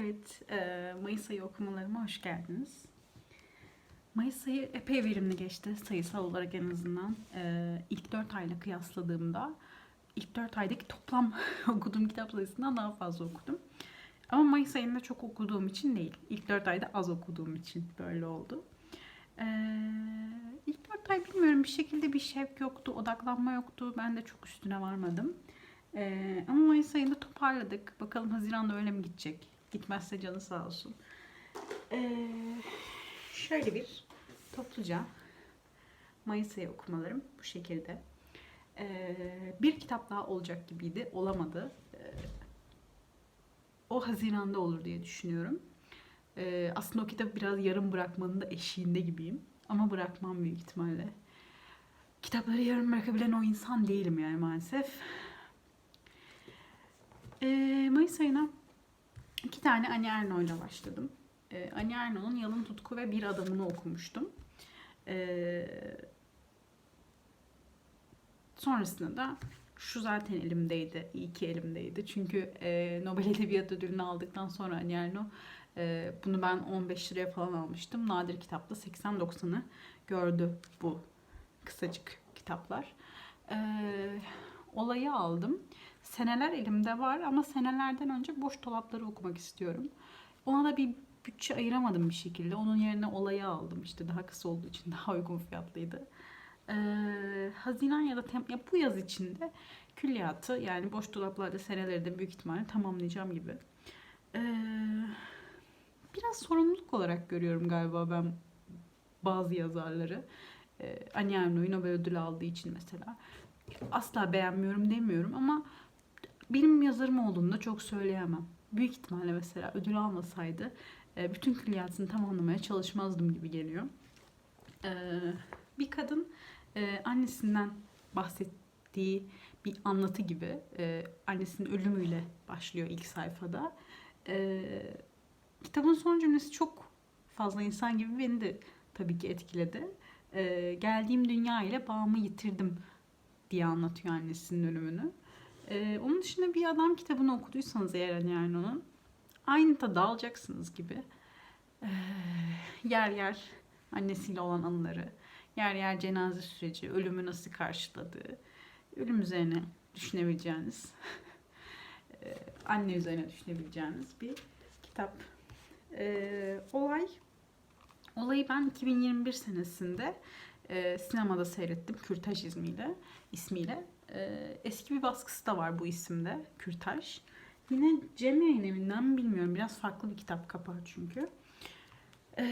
Evet, e, Mayıs ayı okumalarıma hoş geldiniz. Mayıs ayı epey verimli geçti sayısal olarak en azından. E, ilk 4 ayla kıyasladığımda ilk 4 aydaki toplam okuduğum kitap sayısından daha fazla okudum. Ama Mayıs ayında çok okuduğum için değil. İlk 4 ayda az okuduğum için böyle oldu. E, ilk 4 ay bilmiyorum bir şekilde bir şevk yoktu, odaklanma yoktu. Ben de çok üstüne varmadım. Ee, ama Mayıs ayında toparladık. Bakalım Haziran'da öyle mi gidecek? Gitmezse canı sağ olsun. Ee, şöyle bir topluca Mayıs ayı okumalarım bu şekilde. Ee, bir kitap daha olacak gibiydi. Olamadı. Ee, o Haziran'da olur diye düşünüyorum. Ee, aslında o kitabı biraz yarım bırakmanın da eşiğinde gibiyim. Ama bırakmam büyük ihtimalle. Kitapları yarım bırakabilen o insan değilim yani maalesef. Ee, Mayıs ayına iki tane Ani Erno ile başladım. Ee, Ani Erno'nun Yalın Tutku ve Bir Adamını okumuştum. Ee, sonrasında da şu zaten elimdeydi, iyi ki elimdeydi. Çünkü e, Nobel Edebiyat Ödülünü aldıktan sonra Ani Erno e, bunu ben 15 liraya falan almıştım. Nadir kitapta 80-90'ı gördü bu kısacık kitaplar. Ee, olayı aldım. Seneler elimde var ama senelerden önce boş dolapları okumak istiyorum. Ona da bir bütçe ayıramadım bir şekilde. Onun yerine olayı aldım. İşte daha kısa olduğu için daha uygun fiyatlıydı. Ee, Haziran ya da tem ya bu yaz içinde külliyatı yani boş dolaplarda seneleri de büyük ihtimalle tamamlayacağım gibi. Ee, biraz sorumluluk olarak görüyorum galiba ben bazı yazarları. Ee, Annie Ernaux'u Nobel ödülü aldığı için mesela. Asla beğenmiyorum demiyorum ama benim yazarım olduğunu da çok söyleyemem. Büyük ihtimalle mesela ödül almasaydı e, bütün külliyatını tamamlamaya çalışmazdım gibi geliyor. Ee, bir kadın e, annesinden bahsettiği bir anlatı gibi e, annesinin ölümüyle başlıyor ilk sayfada. E, kitabın son cümlesi çok fazla insan gibi beni de tabii ki etkiledi. E, geldiğim dünya ile bağımı yitirdim diye anlatıyor annesinin ölümünü. Ee, onun dışında bir adam kitabını okuduysanız eğer yani onun aynı tadı alacaksınız gibi. Ee, yer yer annesiyle olan anıları, yer yer cenaze süreci, ölümü nasıl karşıladığı, ölüm üzerine düşünebileceğiniz, ee, anne üzerine düşünebileceğiniz bir kitap. Ee, olay, olayı ben 2021 senesinde e, sinemada seyrettim Kürtaj ismiyle. E, eski bir baskısı da var bu isimde Kürtaj. Yine Cem Yayın Evi'nden mi bilmiyorum. Biraz farklı bir kitap kapağı çünkü. E,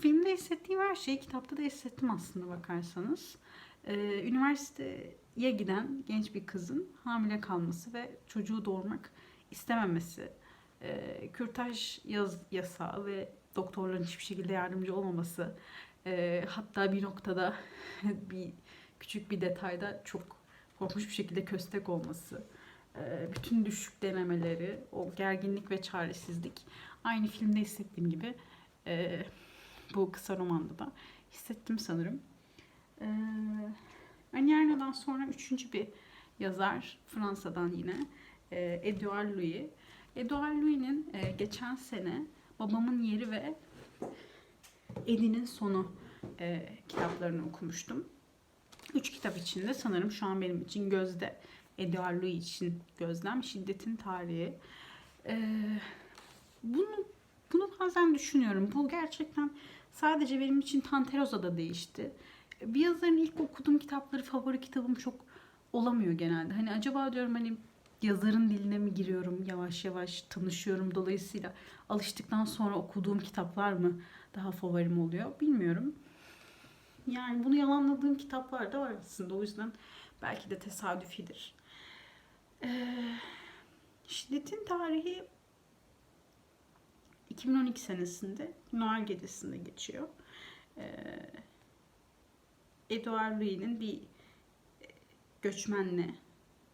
filmde hissettiğim her şeyi kitapta da hissettim aslında bakarsanız. E, üniversiteye giden genç bir kızın hamile kalması ve çocuğu doğurmak istememesi. E, kürtaj yaz, yasağı ve doktorların hiçbir şekilde yardımcı olmaması e, hatta bir noktada bir küçük bir detayda çok korkmuş bir şekilde köstek olması, e, bütün düşük denemeleri, o gerginlik ve çaresizlik aynı filmde hissettiğim gibi e, bu kısa romanda da hissettim sanırım. E, Annie sonra üçüncü bir yazar Fransa'dan yine Edouard Louis. Edouard Louis'nin geçen sene Babamın Yeri ve Edi'nin Sonu kitaplarını okumuştum. Üç kitap içinde sanırım şu an benim için gözde Edouard Louis için gözlem Şiddetin Tarihi. E, bunu bunu bazen düşünüyorum. Bu gerçekten sadece benim için Tanterosa'da değişti. Bir yazarın ilk okuduğum kitapları favori kitabım çok olamıyor genelde. Hani acaba diyorum hani yazarın diline mi giriyorum yavaş yavaş tanışıyorum dolayısıyla alıştıktan sonra okuduğum kitaplar mı daha favorim oluyor bilmiyorum. Yani bunu yalanladığım kitaplar da var aslında o yüzden belki de tesadüfidir. Ee, şiddetin tarihi 2012 senesinde Noel gecesinde geçiyor. Ee, Edouard Louis'nin bir göçmenle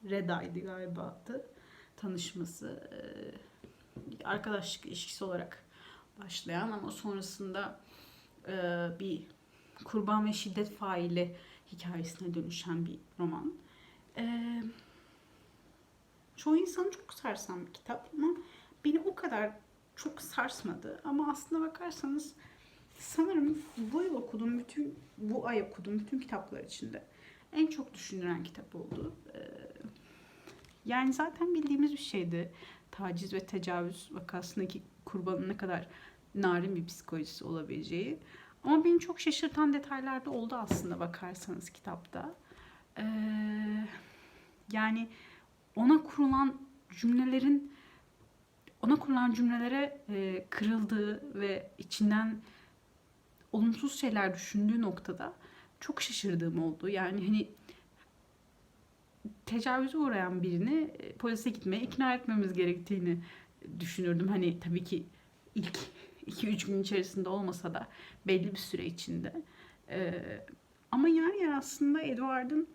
Reda'ydı galiba adı tanışması. Ee, arkadaşlık ilişkisi olarak başlayan ama sonrasında e, bir kurban ve şiddet faili hikayesine dönüşen bir roman. Ee, çoğu insanı çok sarsan bir kitap ama beni o kadar çok sarsmadı. Ama aslında bakarsanız sanırım bu yıl okuduğum bütün, bu ay okuduğum bütün kitaplar içinde en çok düşündüren kitap oldu. Ee, yani zaten bildiğimiz bir şeydi. Taciz ve tecavüz vakasındaki kurbanın ne kadar narin bir psikolojisi olabileceği. Ama beni çok şaşırtan detaylar da oldu aslında bakarsanız kitapta. Ee, yani ona kurulan cümlelerin ona kurulan cümlelere e, kırıldığı ve içinden olumsuz şeyler düşündüğü noktada çok şaşırdığım oldu. Yani hani tecavüze uğrayan birini e, polise gitmeye ikna etmemiz gerektiğini düşünürdüm. Hani tabii ki ilk 2-3 gün içerisinde olmasa da belli bir süre içinde. Ee, ama yer yer aslında Edward'ın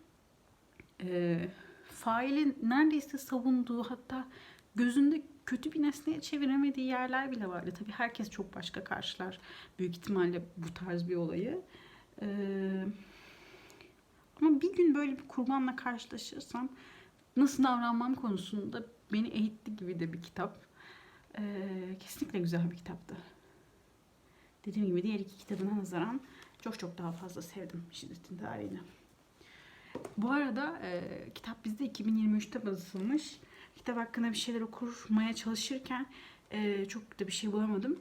e, failin neredeyse savunduğu hatta gözünde kötü bir nesneye çeviremediği yerler bile vardı. Tabii herkes çok başka karşılar büyük ihtimalle bu tarz bir olayı. Ee, ama bir gün böyle bir kurbanla karşılaşırsam nasıl davranmam konusunda beni eğitti gibi de bir kitap. Ee, kesinlikle güzel bir kitaptı. Dediğim gibi diğer iki kitabına nazaran çok çok daha fazla sevdim Şiddetin Tarihini. Bu arada e, kitap bizde 2023'te basılmış. Kitap hakkında bir şeyler okumaya çalışırken e, çok da bir şey bulamadım.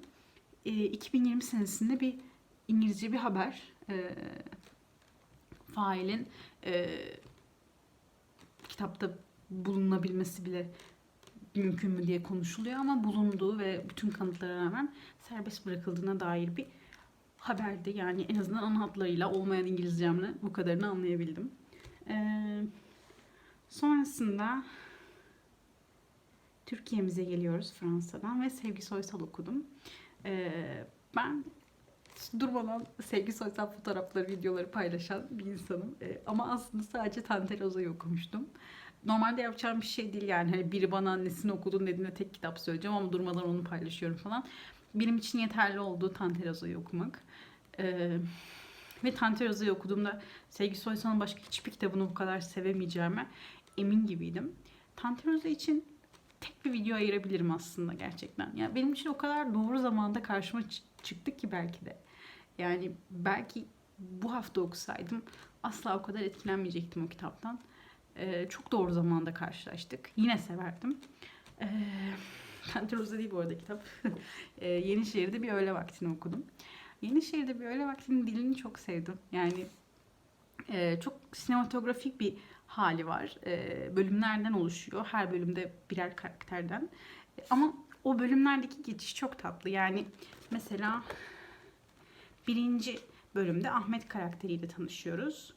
E, 2020 senesinde bir İngilizce bir haber. E, failin e, kitapta bulunabilmesi bile mümkün mü diye konuşuluyor ama bulunduğu ve bütün kanıtlara rağmen serbest bırakıldığına dair bir haberdi. Yani en azından ana hatlarıyla olmayan İngilizcemle bu kadarını anlayabildim. Ee, sonrasında Türkiye'mize geliyoruz Fransa'dan ve Sevgi Soysal okudum. Ee, ben durmadan Sevgi Soysal fotoğrafları, videoları paylaşan bir insanım. Ee, ama aslında sadece Tante Roza'yı okumuştum. Normalde yapacağım bir şey değil yani. Hani biri bana annesini okudun dediğinde tek kitap söyleyeceğim ama durmadan onu paylaşıyorum falan. Benim için yeterli oldu Tante Roza'yı okumak. Ee, ve Tante Roza'yı okuduğumda Sevgi Soysal'ın başka hiçbir kitabını bu kadar sevemeyeceğime emin gibiydim. Tante Roza için tek bir video ayırabilirim aslında gerçekten. Yani benim için o kadar doğru zamanda karşıma çıktı ki belki de. Yani belki bu hafta okusaydım asla o kadar etkilenmeyecektim o kitaptan. Ee, çok doğru zamanda karşılaştık. Yine severdim. Rosa değil bu arada kitap. ee, Yenişehir'de bir öğle vaktini okudum. Yenişehir'de bir öğle vaktinin dilini çok sevdim. Yani e, çok sinematografik bir hali var. E, bölümlerden oluşuyor. Her bölümde birer karakterden. E, ama o bölümlerdeki geçiş çok tatlı. Yani mesela birinci bölümde Ahmet karakteriyle tanışıyoruz.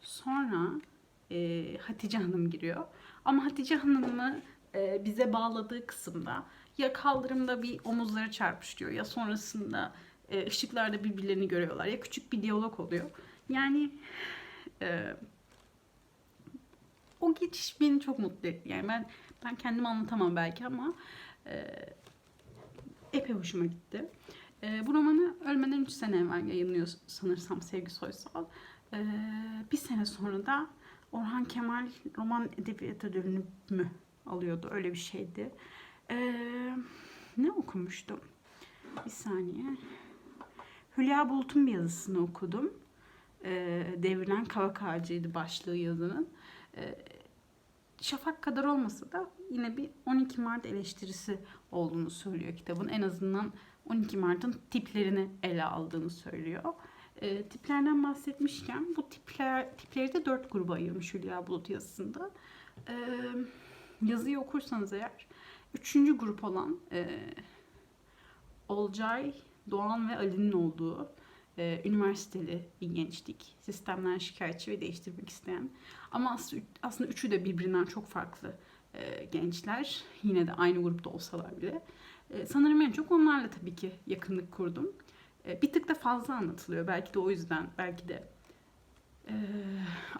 Sonra e, Hatice Hanım giriyor. Ama Hatice Hanım'ı e, bize bağladığı kısımda ya kaldırımda bir omuzları çarpışıyor ya sonrasında e, ışıklarda birbirlerini görüyorlar ya küçük bir diyalog oluyor. Yani e, o geçiş beni çok mutlu etti. Yani ben ben kendim anlatamam belki ama e, epey hoşuma gitti. E, bu romanı ölmeden 3 sene evvel yayınlıyor sanırsam Sevgi Soysal. E, bir sene sonra da Orhan Kemal roman edebiyat ödülünü mü alıyordu? Öyle bir şeydi. E, ne okumuştum? Bir saniye. Hülya Bulut'un bir yazısını okudum. E, devrilen kavak ağacıydı başlığı yazının. E, Şafak kadar olmasa da yine bir 12 Mart eleştirisi olduğunu söylüyor kitabın. En azından 12 Mart'ın tiplerini ele aldığını söylüyor. E, tiplerden bahsetmişken bu tipler tipleri de dört gruba ayırmış Hülya Bulut yazısında. E, yazıyı okursanız eğer üçüncü grup olan e, Olcay, Doğan ve Ali'nin olduğu e, üniversiteli bir gençlik, sistemden şikayetçi ve değiştirmek isteyen. Ama aslında, üçü de birbirinden çok farklı e, gençler. Yine de aynı grupta olsalar bile. E, sanırım en çok onlarla tabii ki yakınlık kurdum. E, bir tık da fazla anlatılıyor. Belki de o yüzden, belki de e,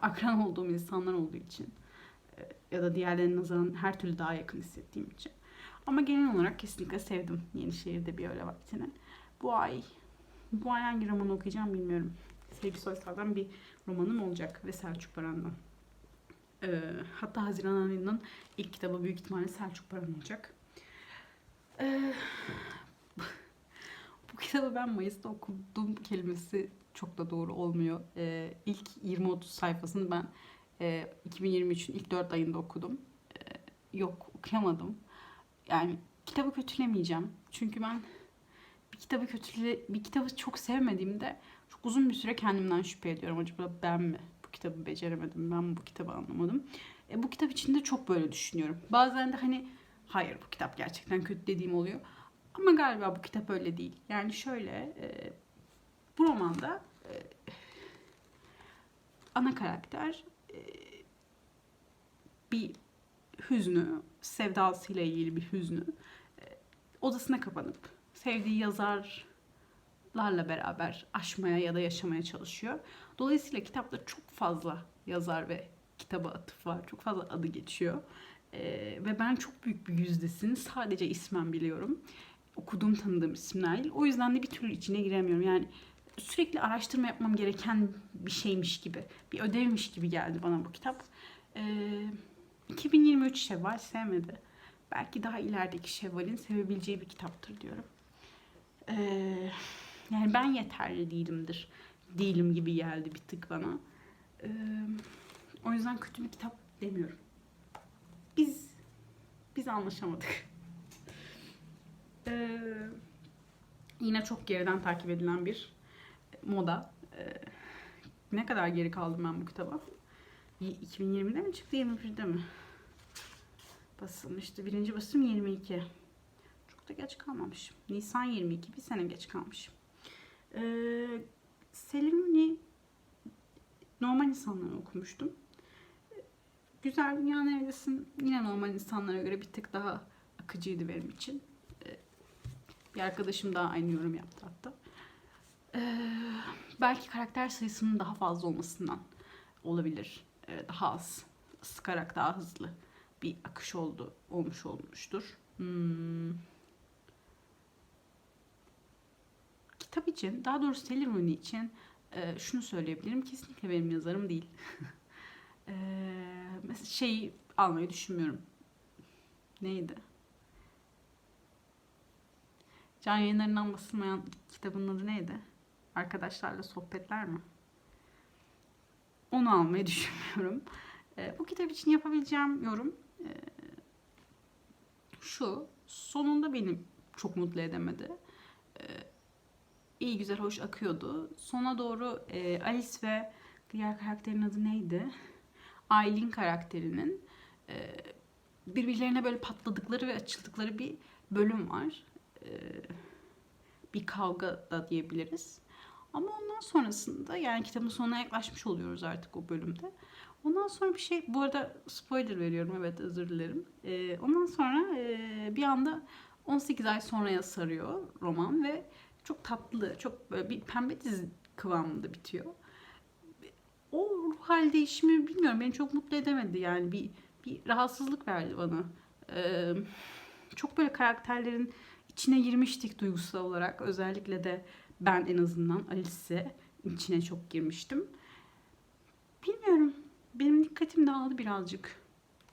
akran olduğum insanlar olduğu için e, ya da diğerlerine nazaran her türlü daha yakın hissettiğim için. Ama genel olarak kesinlikle sevdim Yenişehir'de bir öyle vaktini. Bu ay bu ay hangi romanı okuyacağım bilmiyorum. Sevgi Soysal'dan bir romanım olacak ve Selçuk Baran'dan. Ee, hatta Haziran ayının ilk kitabı büyük ihtimalle Selçuk Baran olacak. Bu kitabı ben Mayıs'ta okudum kelimesi çok da doğru olmuyor. Ee, ilk 20-30 sayfasını ben e, 2023'ün ilk 4 ayında okudum. Ee, yok okuyamadım. Yani kitabı kötülemeyeceğim. Çünkü ben bir kitabı kötüle bir kitabı çok sevmediğimde çok uzun bir süre kendimden şüphe ediyorum. Acaba ben mi bu kitabı beceremedim? Ben bu kitabı anlamadım? E, bu kitap için de çok böyle düşünüyorum. Bazen de hani hayır bu kitap gerçekten kötü dediğim oluyor. Ama galiba bu kitap öyle değil. Yani şöyle e, bu romanda e, ana karakter e, bir hüznü, sevdasıyla ilgili bir hüznü e, odasına kapanıp sevdiği yazarlarla beraber aşmaya ya da yaşamaya çalışıyor. Dolayısıyla kitapta çok fazla yazar ve kitaba atıf var. Çok fazla adı geçiyor. Ee, ve ben çok büyük bir yüzdesini sadece ismen biliyorum. Okuduğum tanıdığım isimler değil. O yüzden de bir türlü içine giremiyorum. Yani sürekli araştırma yapmam gereken bir şeymiş gibi. Bir ödevmiş gibi geldi bana bu kitap. Ee, 2023 Şevval sevmedi. Belki daha ilerideki Şevval'in sevebileceği bir kitaptır diyorum. Ee, yani ben yeterli değilimdir. Değilim gibi geldi bir tık bana. Ee, o yüzden kötü bir kitap demiyorum. Biz biz anlaşamadık. Ee, yine çok geriden takip edilen bir moda. Ee, ne kadar geri kaldım ben bu kitaba? 2020'de mi çıktı 21'de mi? Basılmıştı. Birinci basım 22. Çok da geç kalmamışım. Nisan 22 bir sene geç kalmışım. Ee, Selim'ni normal insanları okumuştum. Güzel Dünya Neredesin yine normal insanlara göre bir tık daha akıcıydı benim için. Bir arkadaşım daha aynı yorum yaptı hatta. Ee, belki karakter sayısının daha fazla olmasından olabilir. Ee, daha az sıkarak daha hızlı bir akış oldu olmuş olmuştur. Hmm. Kitap için, daha doğrusu Rooney için e, şunu söyleyebilirim. Kesinlikle benim yazarım değil. e, şeyi almayı düşünmüyorum. Neydi? Can yayınlarından basılmayan kitabın adı neydi? Arkadaşlarla sohbetler mi? Onu almayı düşünmüyorum. E, bu kitap için yapabileceğim yorum e, şu. Sonunda beni çok mutlu edemedi. E, iyi güzel hoş akıyordu. Sona doğru e, Alice ve diğer karakterin adı neydi? Aileen karakterinin e, birbirlerine böyle patladıkları ve açıldıkları bir bölüm var. E, bir kavga da diyebiliriz. Ama ondan sonrasında yani kitabın sonuna yaklaşmış oluyoruz artık o bölümde. Ondan sonra bir şey, bu arada spoiler veriyorum evet özür dilerim. Ee, ondan sonra e, bir anda 18 ay sonraya sarıyor roman ve çok tatlı, çok böyle bir pembe dizi kıvamında bitiyor. O ruh hal değişimi bilmiyorum beni çok mutlu edemedi yani bir bir rahatsızlık verdi bana. Ee, çok böyle karakterlerin içine girmiştik duygusal olarak. Özellikle de ben en azından Alice'e içine çok girmiştim. Bilmiyorum. Benim dikkatim dağıldı birazcık.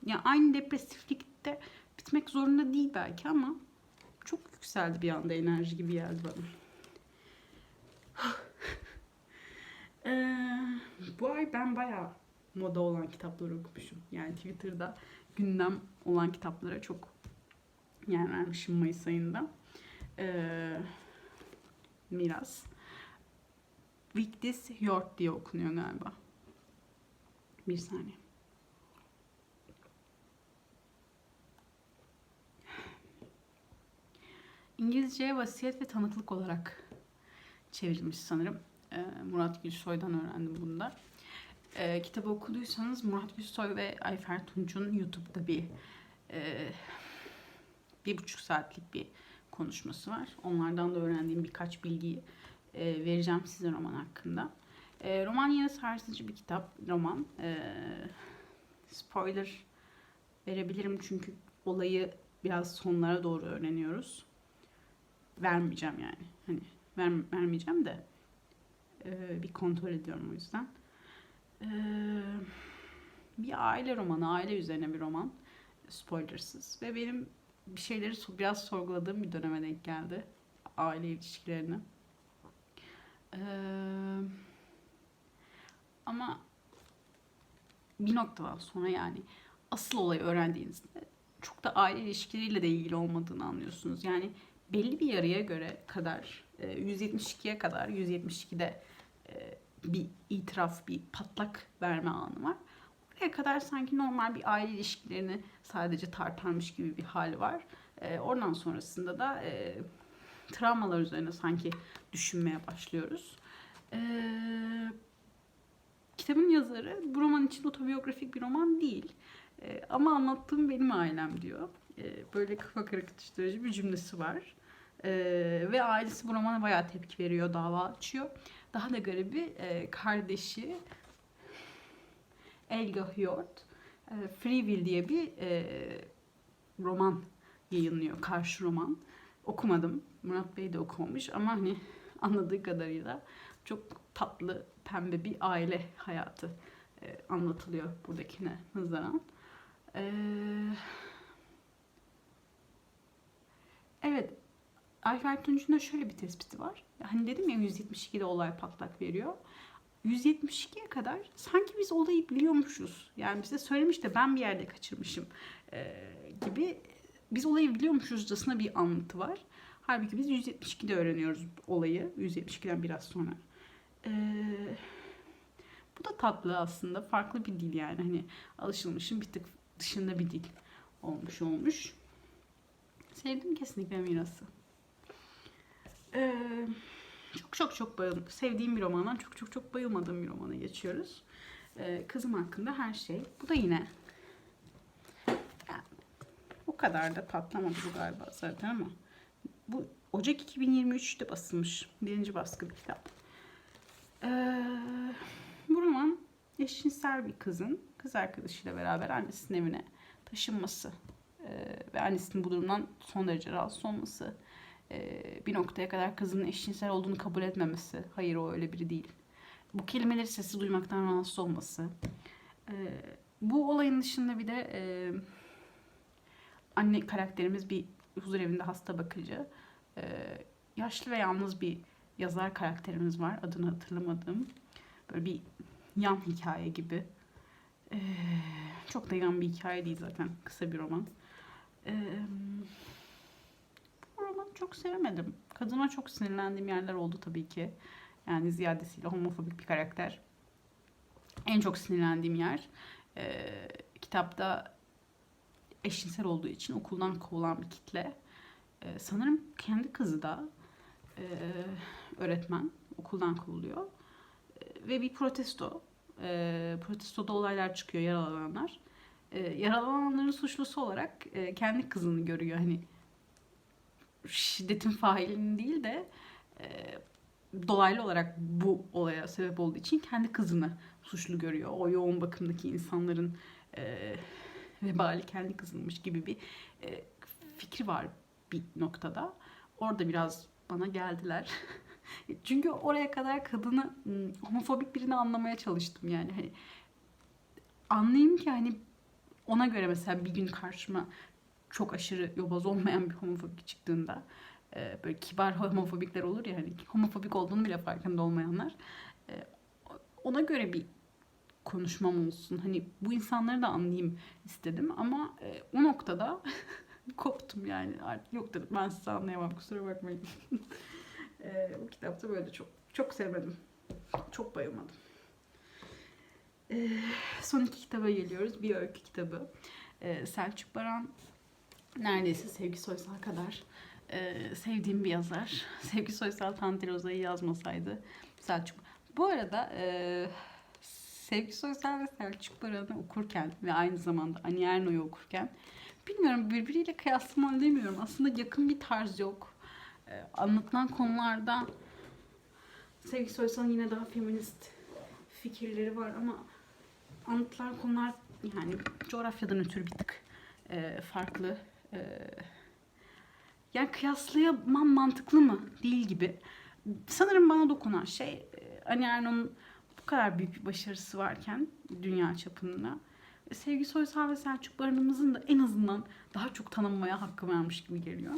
Ya aynı depresiflikte bitmek zorunda değil belki ama çok yükseldi bir anda enerji gibi geldi bana. ee, bu ay ben bayağı moda olan kitapları okumuşum. Yani Twitter'da gündem olan kitaplara çok yer vermişim Mayıs ayında. Ee, Miras. Vigdis Hjort diye okunuyor galiba. Bir saniye. İngilizceye vasiyet ve tanıklık olarak çevrilmiş sanırım. Ee, Murat Gülsoy'dan öğrendim bunu da. Ee, kitabı okuduysanız Murat Gülsoy ve Ayfer Tunç'un YouTube'da bir e, bir buçuk saatlik bir konuşması var. Onlardan da öğrendiğim birkaç bilgiyi e, vereceğim size roman hakkında. E, roman yine sarsıcı bir kitap, roman. E, spoiler verebilirim çünkü olayı biraz sonlara doğru öğreniyoruz. Vermeyeceğim yani. Hani ver, vermeyeceğim de e, bir kontrol ediyorum o yüzden. E, bir aile romanı, aile üzerine bir roman. Spoilersız. Ve benim bir şeyleri biraz sorguladığım bir döneme denk geldi. Aile ilişkilerini. Ee, ama bir noktadan sonra yani asıl olayı öğrendiğinizde çok da aile ilişkileriyle de ilgili olmadığını anlıyorsunuz. Yani belli bir yarıya göre kadar e, 172'ye kadar 172'de e, bir itiraf, bir patlak verme anı var. Oraya kadar sanki normal bir aile ilişkilerini sadece tartarmış gibi bir hal var. E, oradan sonrasında da e, travmalar üzerine sanki düşünmeye başlıyoruz. E, kitabın yazarı bu roman için otobiyografik bir roman değil. E, ama anlattığım benim ailem diyor. E, böyle kafa karıştırıcı bir cümlesi var. E, ve ailesi bu romana bayağı tepki veriyor, dava açıyor. Daha da garibi e, kardeşi Elga Hjort e, Free Will diye bir e, roman yayınlıyor. Karşı roman. Okumadım. Murat Bey de okumamış ama hani anladığı kadarıyla çok tatlı, pembe bir aile hayatı e, anlatılıyor buradakine nazaran. E, evet, Ayfer Tunç'un da şöyle bir tespiti var. Hani dedim ya 172'de olay patlak veriyor. 172'ye kadar sanki biz olayı biliyormuşuz. Yani bize söylemiş de ben bir yerde kaçırmışım e, gibi biz olayı biliyormuşuzcasına bir anlatı var. Halbuki biz 172'de öğreniyoruz olayı. 172'den biraz sonra. E, bu da tatlı aslında. Farklı bir dil yani. Hani alışılmışın bir tık dışında bir dil olmuş olmuş. Sevdim kesinlikle mirası. Eee çok çok çok bayıl sevdiğim bir romandan çok çok çok bayılmadığım bir romana geçiyoruz. Ee, kızım hakkında her şey. Bu da yine yani, o kadar da patlamadı bu galiba zaten ama bu Ocak 2023'te basılmış. Birinci baskı bir kitap. Ee, bu roman eşcinsel bir kızın kız arkadaşıyla beraber annesinin evine taşınması ee, ve annesinin bu durumdan son derece rahatsız olması e, bir noktaya kadar kızının eşcinsel olduğunu kabul etmemesi. Hayır o öyle biri değil. Bu kelimeleri sesi duymaktan rahatsız olması. E, bu olayın dışında bir de e, anne karakterimiz bir huzur evinde hasta bakıcı. Yaşlı ve yalnız bir yazar karakterimiz var. Adını hatırlamadım. Böyle bir yan hikaye gibi. Çok da yan bir hikaye değil zaten. Kısa bir roman. Romanı çok sevemedim. Kadına çok sinirlendiğim yerler oldu tabii ki. Yani ziyadesiyle homofobik bir karakter. En çok sinirlendiğim yer e, kitapta eşcinsel olduğu için okuldan kovulan bir kitle. E, sanırım kendi kızı da e, öğretmen okuldan kovuluyor. E, ve bir protesto. E, protestoda olaylar çıkıyor yaralananlar. E, yaralananların suçlusu olarak e, kendi kızını görüyor. Hani şiddetin failinin değil de e, dolaylı olarak bu olaya sebep olduğu için kendi kızını suçlu görüyor. O yoğun bakımdaki insanların e, vebali kendi kızınmış gibi bir e, fikri var bir noktada. Orada biraz bana geldiler. Çünkü oraya kadar kadını homofobik birini anlamaya çalıştım yani. Hani anlayayım ki hani ona göre mesela bir gün karşıma çok aşırı yobaz olmayan bir homofobik çıktığında e, böyle kibar homofobikler olur ya hani homofobik olduğunu bile farkında olmayanlar e, ona göre bir konuşmam olsun. Hani bu insanları da anlayayım istedim ama e, o noktada koptum yani. Artık yok dedim ben sizi anlayamam kusura bakmayın. e, bu kitapta böyle çok çok sevmedim. Çok bayılmadım. E, son iki kitaba geliyoruz. Bir öykü kitabı. E, Selçuk Baran neredeyse Sevgi Soysal kadar e, sevdiğim bir yazar. Sevgi Soysal Tante Roza'yı yazmasaydı Selçuk. Bu arada e, Sevgi Soysal ve Selçuk Baran'ı okurken ve aynı zamanda Ani Erno'yu okurken bilmiyorum birbiriyle kıyaslama demiyorum. Aslında yakın bir tarz yok. E, anlatılan konularda Sevgi Soysal'ın yine daha feminist fikirleri var ama anlatılan konular yani coğrafyadan ötürü bir tık e, farklı ee, yani kıyaslayamam mantıklı mı? Değil gibi. Sanırım bana dokunan şey e, Ani Erno'nun bu kadar büyük bir başarısı varken dünya çapında Sevgi Soysal ve Selçuk Barınımızın da en azından daha çok tanınmaya hakkı varmış gibi geliyor.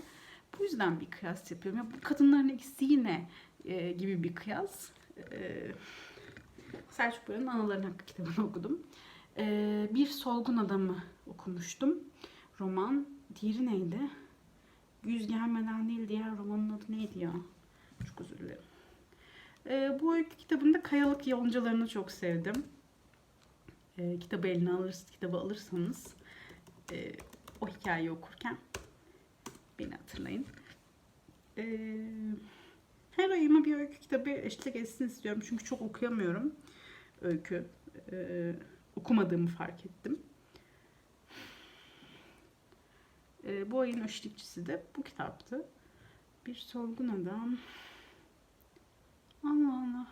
Bu yüzden bir kıyas yapıyorum. Ya bu kadınların ikisi yine e, gibi bir kıyas. E, Selçuk Barın'ın Anaların Hakkı kitabını okudum. E, bir Solgun Adamı okumuştum. Roman. Diğeri neydi? Yüz gelmeden değil diğer romanın adı neydi ya? Çok özür dilerim. E, bu öykü kitabında Kayalık Yoncalarını çok sevdim. E, kitabı eline alırız, kitabı alırsanız e, o hikayeyi okurken beni hatırlayın. E, her ayıma bir öykü kitabı eşlik etsin istiyorum. Çünkü çok okuyamıyorum öykü. E, okumadığımı fark ettim. E, bu ayın eşlikçisi de bu kitaptı. Bir solgun adam. Allah Allah.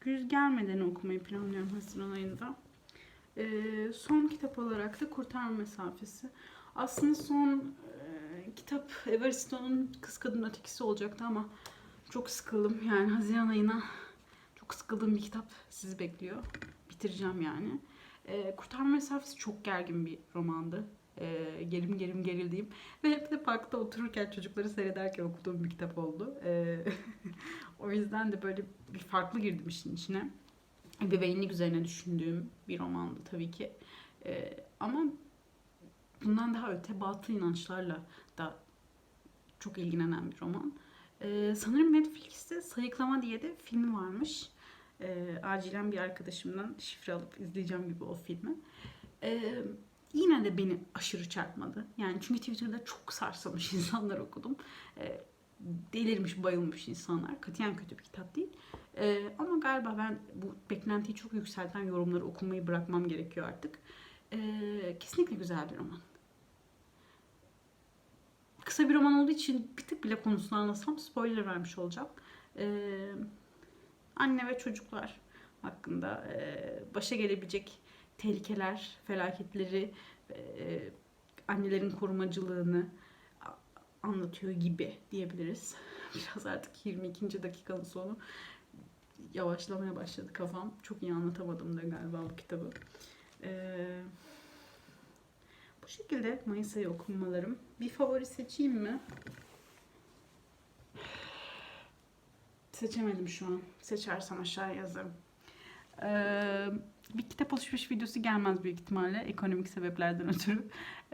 Güz gelmeden okumayı planlıyorum Haziran ayında. Ee, son kitap olarak da Kurtarma Mesafesi. Aslında son e, kitap Evaristo'nun Kız Kadın Ötekisi olacaktı ama çok sıkıldım. Yani Haziran ayına çok sıkıldığım bir kitap sizi bekliyor. Bitireceğim yani. Ee, Kurtarma Mesafesi çok gergin bir romandı. Ee, gerim gerim gerildiğim ve hep de parkta otururken çocukları seyrederken okuduğum bir kitap oldu. Ee, o yüzden de böyle bir farklı girdim işin içine. Ebeveynlik üzerine düşündüğüm bir romandı tabii ki. Ee, ama bundan daha öte batıl inançlarla da çok ilgilenen bir roman. Ee, sanırım Netflix'te Sayıklama diye de film varmış. Ee, acilen bir arkadaşımdan şifre alıp izleyeceğim gibi o filmi. Ee, yine de beni aşırı çarpmadı. Yani çünkü Twitter'da çok sarsılmış insanlar okudum. Ee, delirmiş, bayılmış insanlar. Katiyen kötü bir kitap değil. Ee, ama galiba ben bu beklentiyi çok yükselten yorumları okumayı bırakmam gerekiyor artık. Ee, kesinlikle güzel bir roman. Kısa bir roman olduğu için bir tık bile konusunu anlatsam spoiler vermiş olacağım. Ee, anne ve çocuklar hakkında e, başa gelebilecek tehlikeler, felaketleri, e, annelerin korumacılığını anlatıyor gibi diyebiliriz. Biraz artık 22. dakikanın sonu yavaşlamaya başladı kafam. Çok iyi anlatamadım da galiba bu kitabı. Ee, bu şekilde Mayıs ayı okumalarım. Bir favori seçeyim mi? Seçemedim şu an. Seçersem aşağıya yazarım. Ee, bir kitap alışveriş videosu gelmez büyük ihtimalle ekonomik sebeplerden ötürü.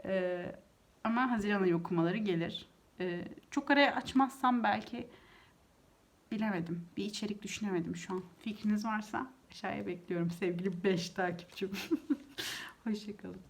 Ee, ama Haziran ayı okumaları gelir. Ee, çok araya açmazsam belki bilemedim. Bir içerik düşünemedim şu an. Fikriniz varsa aşağıya bekliyorum sevgili 5 takipçim. Hoşçakalın.